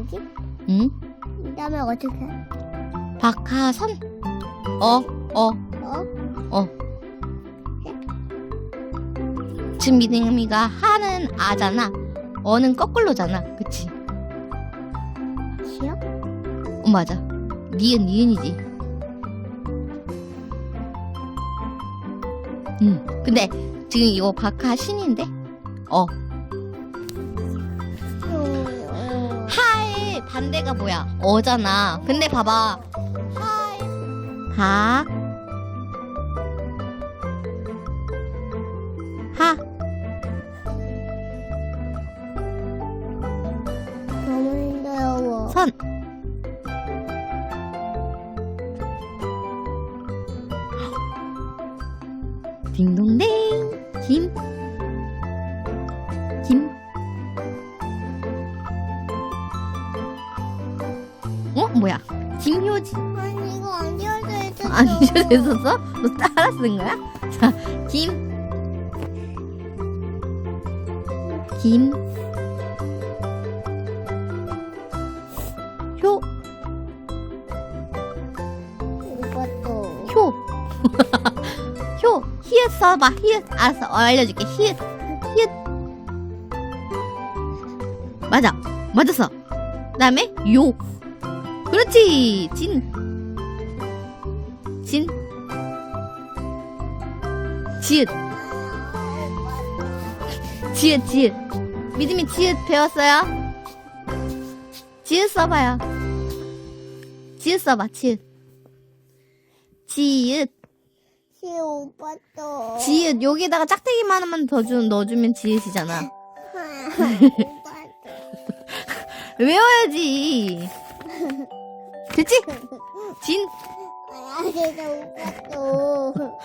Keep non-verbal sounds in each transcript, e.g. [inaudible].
여기? 응? 이 다음에 어떻게 해? 박하선? 어, 어, 어? 어. 지금 미등이가 하는 아잖아. 어는 거꾸로잖아. 그치? 시요? 어, 맞아. 니은, 니은이지. 응. 근데 지금 이거 박하신인데? 어. 반대가 뭐야? 어잖아. 근데 봐봐. 하. 안 잊어졌었어? 너 따라 쓴 거야? 자, 김. 김. 효. 이것도. 효. [laughs] 효. 히읗 써봐. 히읗. 알았어. 어, 알려줄게. 히읗. 히읗. 맞아. 맞았어. 그 다음에 요. 그렇지. 진. 진. 지읒. 지읒, 지읒. 믿음이 지읒 배웠어요? 지읒 써봐요. 지읒 써봐, 지읒. 지읒. 시 오빠도. 지읒. 여기다가 짝대기만 하나만 더 주, 넣어주면 지읒이잖아. 오빠도. [laughs] 외워야지. 됐지? [laughs] 진. 아니 진짜 오빠도.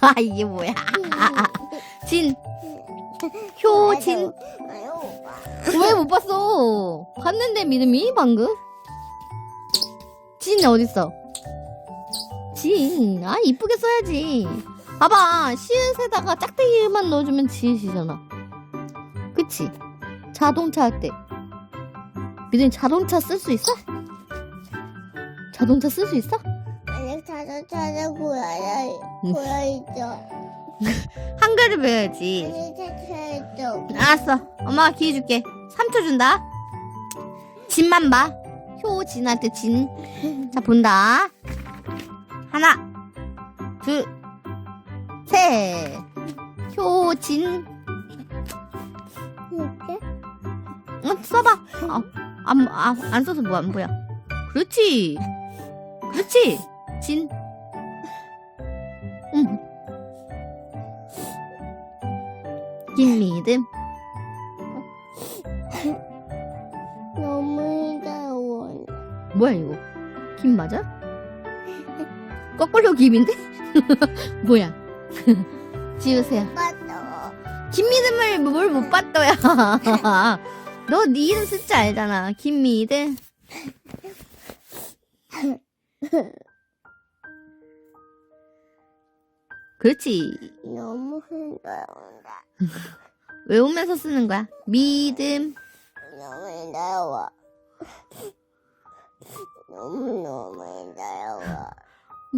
아, 이게 뭐야. [laughs] 진. 효, 진. 아유 오빠. 왜못 봤어? 봤는데 믿음이 방금? 진 어딨어? 진. 아 이쁘게 써야지. 봐봐 시읒에다가 짝대기만 넣어주면 지읒이잖아. 그치? 자동차 할 때. 믿음이 자동차 쓸 수 있어? 자동차 쓸 수 있어? 아니 찾아 고야야 고야있죠. 한글을 배워야지. 아니 찾아있죠. 알았어. 엄마가 기회 줄게. 3초 준다. 진만 봐. 효, 진할 때 진. 자, 본다. 하나, 둘, 셋. 효, 진. 이렇게? 어, 써봐. 어, 안, 아, 안 써서 뭐, 안 보여. 그렇지. 그렇지. 진. 응. 김미듬. 너무 힘들어. 뭐야 이거? 김 맞아? 거꾸로 김인데? [laughs] 뭐야? [laughs] 지우세요. 김미듬을 뭘 못 봤더야? [laughs] 너 네 이름 쓸 줄 알잖아. 김미듬. 그렇지. 너무 힘들어. 외우면서 [laughs] 쓰는 거야. 믿음. 너무 힘들어. 너무 너무 힘들어.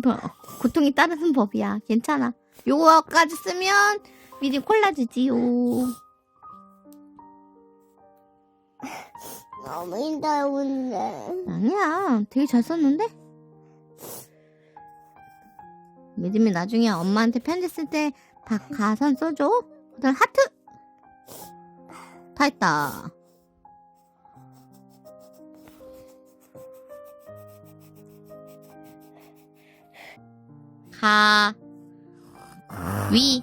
뭐, 고통이 따르는 법이야. 괜찮아. 요거까지 쓰면 미리 콜라 주지요. 너무 힘들었는데. 아니야. 되게 잘 썼는데? 믿음이 나중에 엄마한테 편지 쓸때 박가선 써줘. 그다음 하트. 다 했다. 가. 위.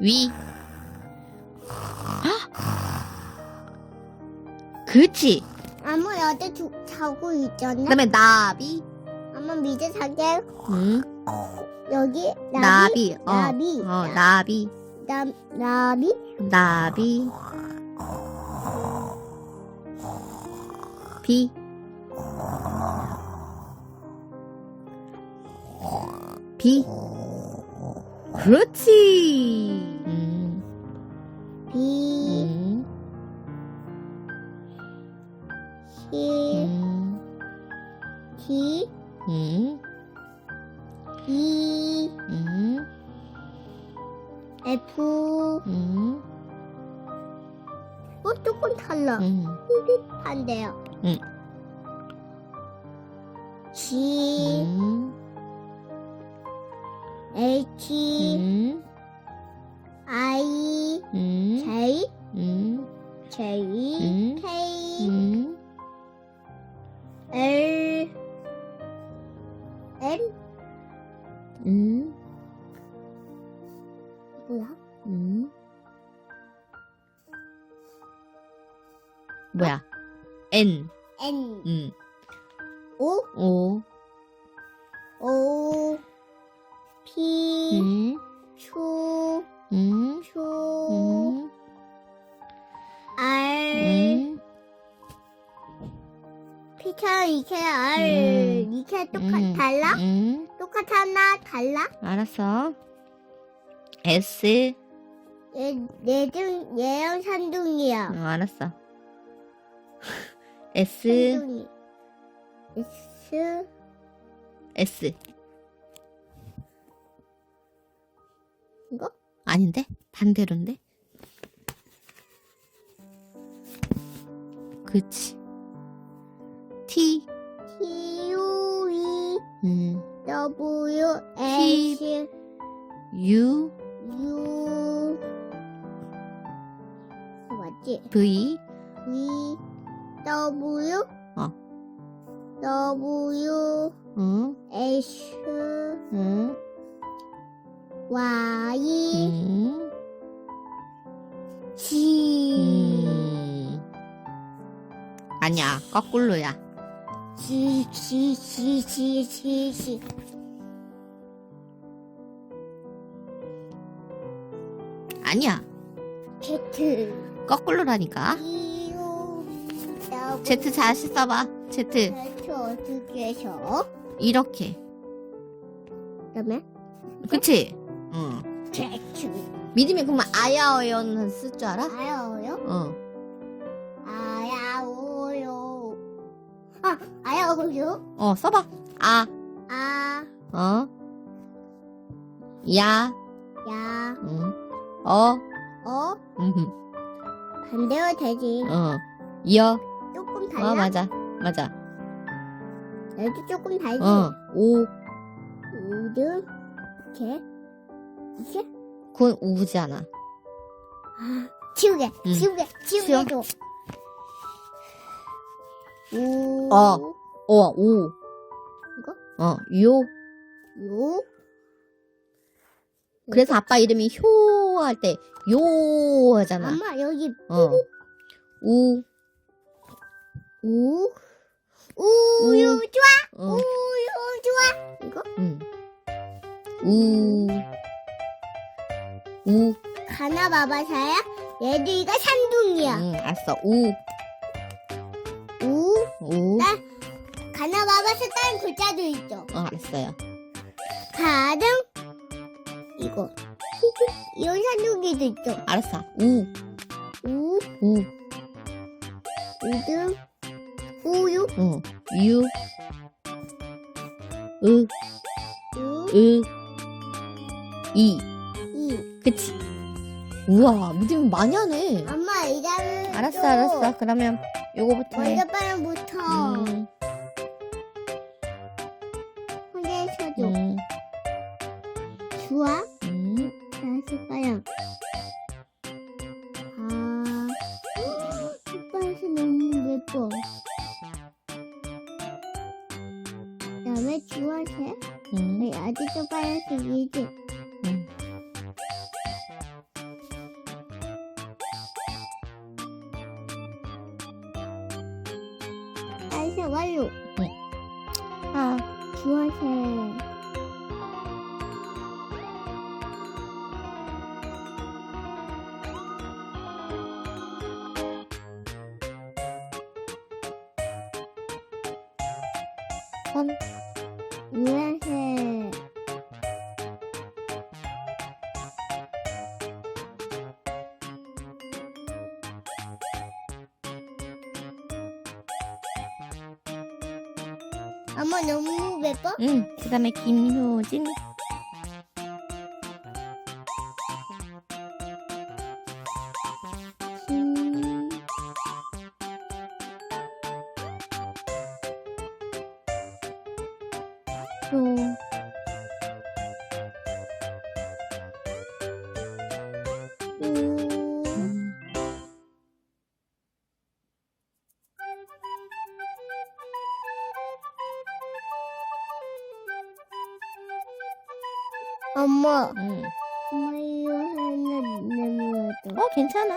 위. 헉! 그렇지. 아무 여자 주, 자고 있잖아. 그다음에 나비. 아마 밑에 자게 응. 여기 나비. 어. 나비. 어, 나비. 나, 나비. 나비. 비. 비. 그렇지. 음, 비. 음. T 음, T 음, E 음, F 음, 어 조금 달라. 음, 반대요. 응. G 음, H 뭐야? N, N. 음, O? O, O. P. 음, Q. 음, Q. 음, R. 음, P처럼 이렇게 R. 음. 이렇게 똑같 음. 달라? 음, 똑같았나? 달라? 알았어. S, 얘내등 얘랑 산둥이야. 어, 알았어. S. S S. 이거? 아닌데? 반대로인데? 그치. T, T U E 음, W S U, U 맞지? V, V W 어. W 응, S 응, Y 응, G 음. 아니야, 거꾸로야. G G G G G G 아니야, Z 거꾸로라니까. U W Z 다시 써봐. Z. Z 어떻게 해서? 이렇게. 그다음에 그치? 응. Z 믿음이 그러면 아야어연은 쓸줄 알아? 아야오요? 어. 아야오요 아 아야오요? 어, 써봐. 아, 아 어. 야, 야, 응. 어, 어, 음, 반대로 되지. 어. 여, 달라. 어, 맞아. 맞아. 여기 조금 달지. 어, 오. 우드, 이렇게, 이렇게. 그건 우지 않아. 아, 지우개, 응. 지우개, 지우개 줘. 우, 어. 어, 오. 이거? 어, 요. 요, 그래서 아빠 이름이 효 할 때, 요 하잖아. 엄마 여기 어. 우, 우, 우유 우. 좋아, 어, 우유 좋아. 이거 응. 우, 우, 가나 바바사야. 얘들이가 산둥이야. 응, 알았어. 우, 우, 우. 나 가나 바바사 다른 글자도 있어. 어, 알았어요. 가등 이거 [laughs] 이런 산둥이도 있어. 알았어. 우, 우, 우, 우등, 우유, 어, 유, 으, 우, 으, 이. 이. 그치? 우와, 믿음이 많이 하네. 엄마 이자를 알았어, 알았어. 그러면 요거부터 해. 먼저 빠른부터 음, 번 노란색 엄마 너무 예뻐? 응, 그 다음에 김효진 효. 음, 음. 엄마 응. 엄마 이거 하나 내밀어도 어, 괜찮아.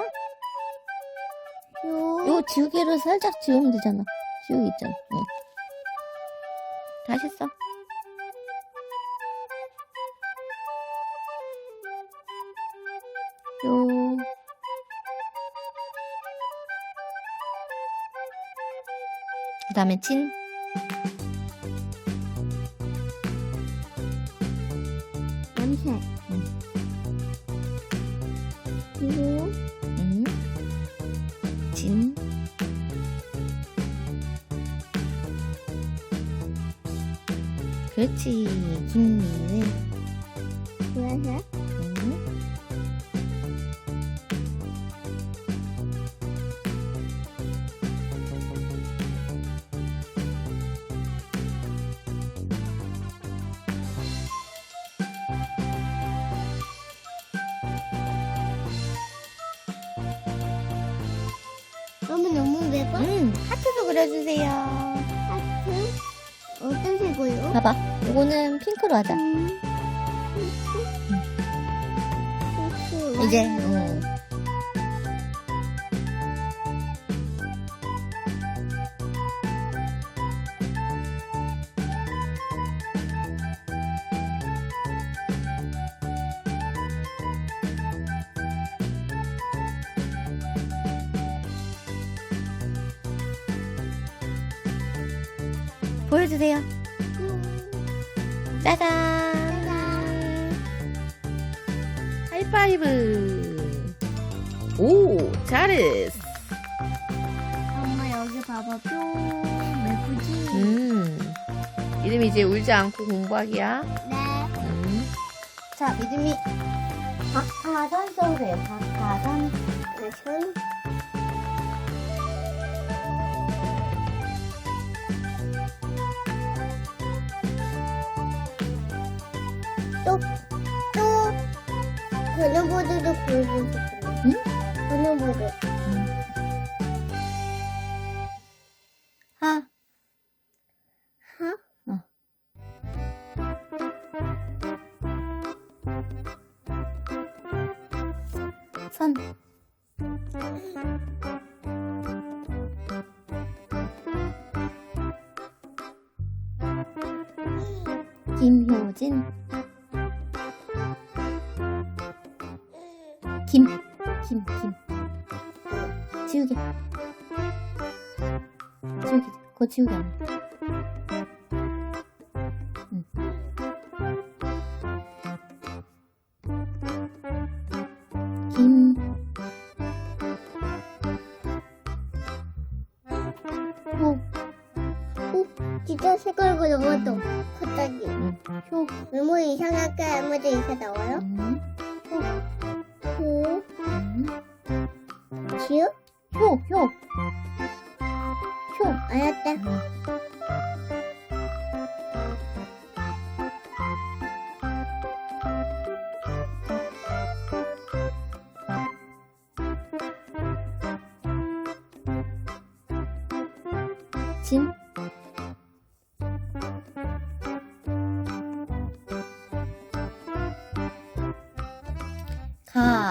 요 이거 지우개로 살짝 지우면 되잖아. 지우개 있잖아. 응. 다시 써. 그 다음에 친. 냄새 응. 그리고 응. 진. 그렇지. 김미은. 그래서 200원? 음, 하트도 그려주세요. 하트? 어떤 색으로? 봐봐. 이거는 핑크로 하자. 음, 핑크? 핑크. 이제, 어. 보여주세요. 짜잔. 하이파이브. 오, 잘했어. 엄마 여기 봐봐 뿅 예쁘지? 음. 이름이 이제 울지 않고 공부하기야. 네 음. 자, 이름이 써도 돼요. 가, 가산. 가선 번호보드도 보여주고 싶어요 응? 번호보드 하. 하? 선. 김효진. 김, 김. 지우개. 지우개, 그거 지우개 아니야. 응. 김. 효, 진짜 색깔고 너무도 갑자기 응. 효. 너무 이상하게 할머니 이사 나와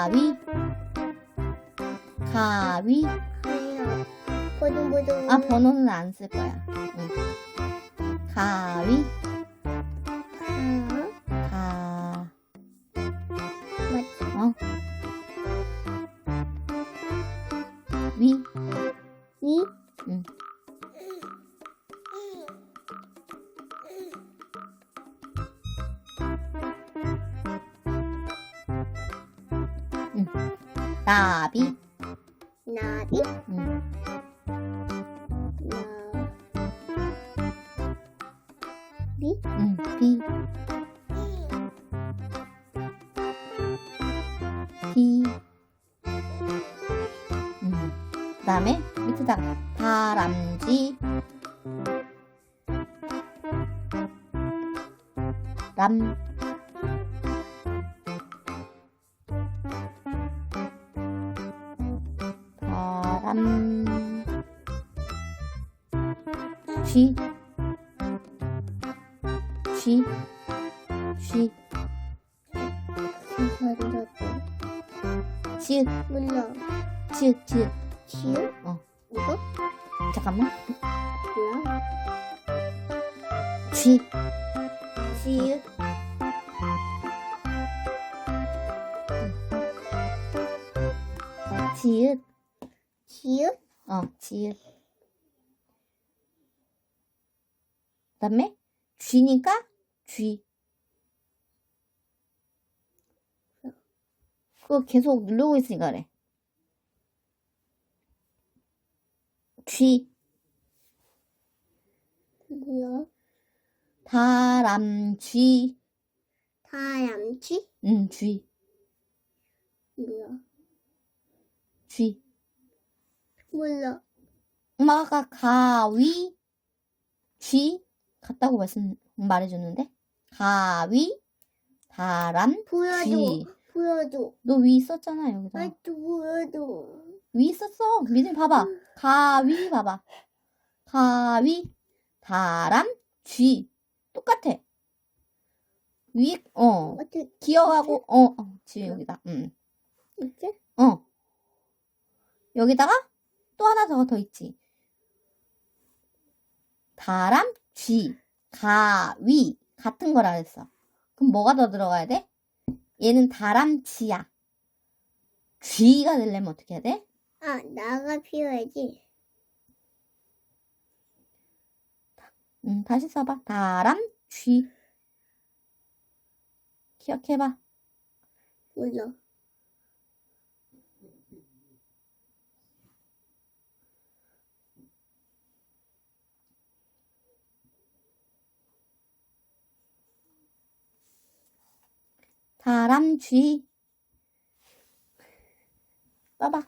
가위. 가위. 아니요 번호보드 아, 번호는 안 쓸 거야. 응. 가위. 나비. 나비? 응. 나 비? 응, 비. 비. 음. 그 다음에 밑에다가 다람쥐. 람. 쥐. 쥐. 쥐. 기다리라고. 지읒. 몰라. 지읒. 지읒. 지우? 어. 이거? 잠깐만. 뭐야? 쥐. 지우? 지읒. 지우? 어, 지읒. 그 다음에 쥐니까 쥐. 그거 계속 누르고 있으니까 그래. 쥐. 뭐야? 다람쥐. 다람쥐? 응, 쥐. 뭐야? 쥐. 몰라. 엄마가 가위. 쥐. 같다고 말씀, 말해줬는데. 가위. 다람. 보여줘. 쥐. 보여줘. 너 위 있었잖아, 여기다. 아이, 또 보여줘. 위 있었어. 믿음 봐봐. 가위 봐봐. 가위, 다람, 쥐. 똑같아. 위, 어. 어떻게, 기어하고, 어, 어, 쥐 여기다. 응. 이렇게? 어. 여기다가 또 하나 더, 더 있지. 다람, 쥐, 가 위. 같은 거라 그랬어. 그럼 뭐가 더 들어가야 돼? 얘는 다람쥐야. 쥐가 되려면 어떻게 해야 돼? 아, 나가 필요하지. 응, 다시 써봐. 다람, 쥐. 기억해봐. 몰라. 다람, 쥐. 써봐.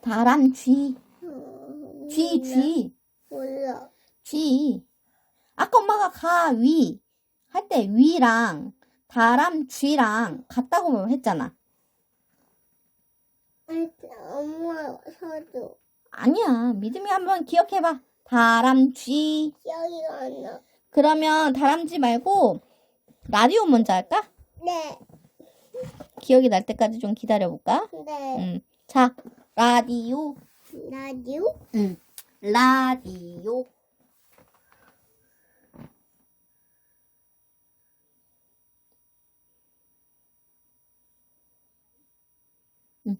다람, 쥐. 어, 쥐, 쥐. 몰라. 쥐. 아까 엄마가 가, 위. 할 때 위랑 다람, 쥐랑 같다고 했잖아. 엄마 사줘. 아니야. 믿음이 한번 기억해봐. 다람, 쥐. 기억이 안 나. 그러면 다람쥐 말고 라디오 먼저 할까? 네. 기억이 날 때까지 좀 기다려볼까? 네. 음. 자, 라디오. 라디오? 응. 라디오. 응.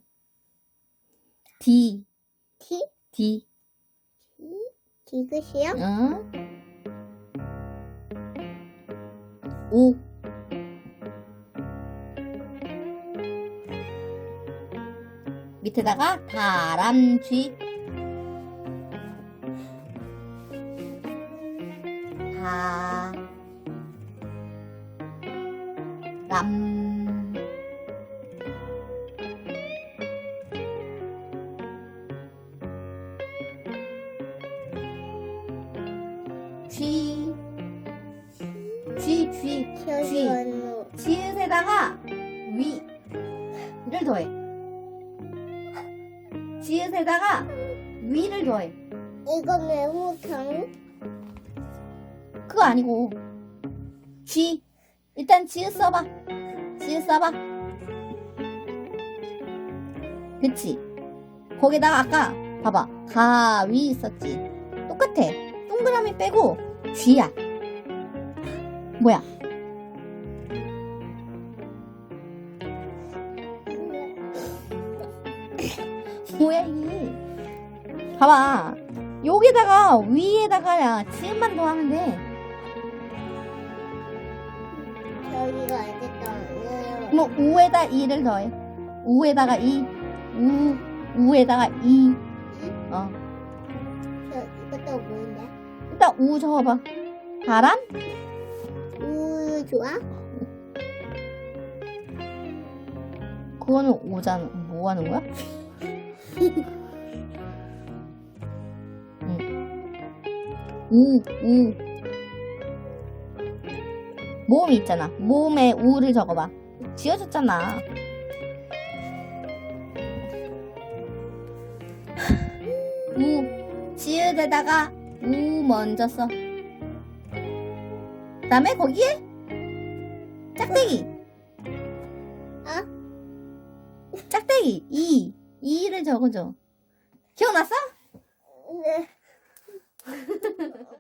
디, 티? 디. 디귿이요? 응. 오. 밑에다가 다람쥐. 다. 람. 지읒에다가 위를 더해. 이거 메모장? 그거 아니고 쥐. 일단 지읒 써봐. 지읒 써봐. 그치? 거기다가 아까 봐봐. 가위 있었지. 똑같아. 동그라미 빼고 쥐야. 뭐야? 뭐야 이게? 봐봐. 여기다가 위에다가 지읒만 더 하면 돼. 저기가 알겠다. 안뭐 우에다 이를 더해. 우에다가 이, 우, 우에다가 이. 어. 저, 이것도 뭔데? 일단 우 적어봐. 바람? 우 좋아? 그거는 오잖아. 뭐 하는 거야? 응. 우, 우. 모음 있잖아. 모음에 우를 적어봐. 지어졌잖아. [laughs] 우. 지읒에다가 우 먼저 써. 그 다음에 거기에 짝대기. 이를 적어줘. 기억났어? 네. [laughs]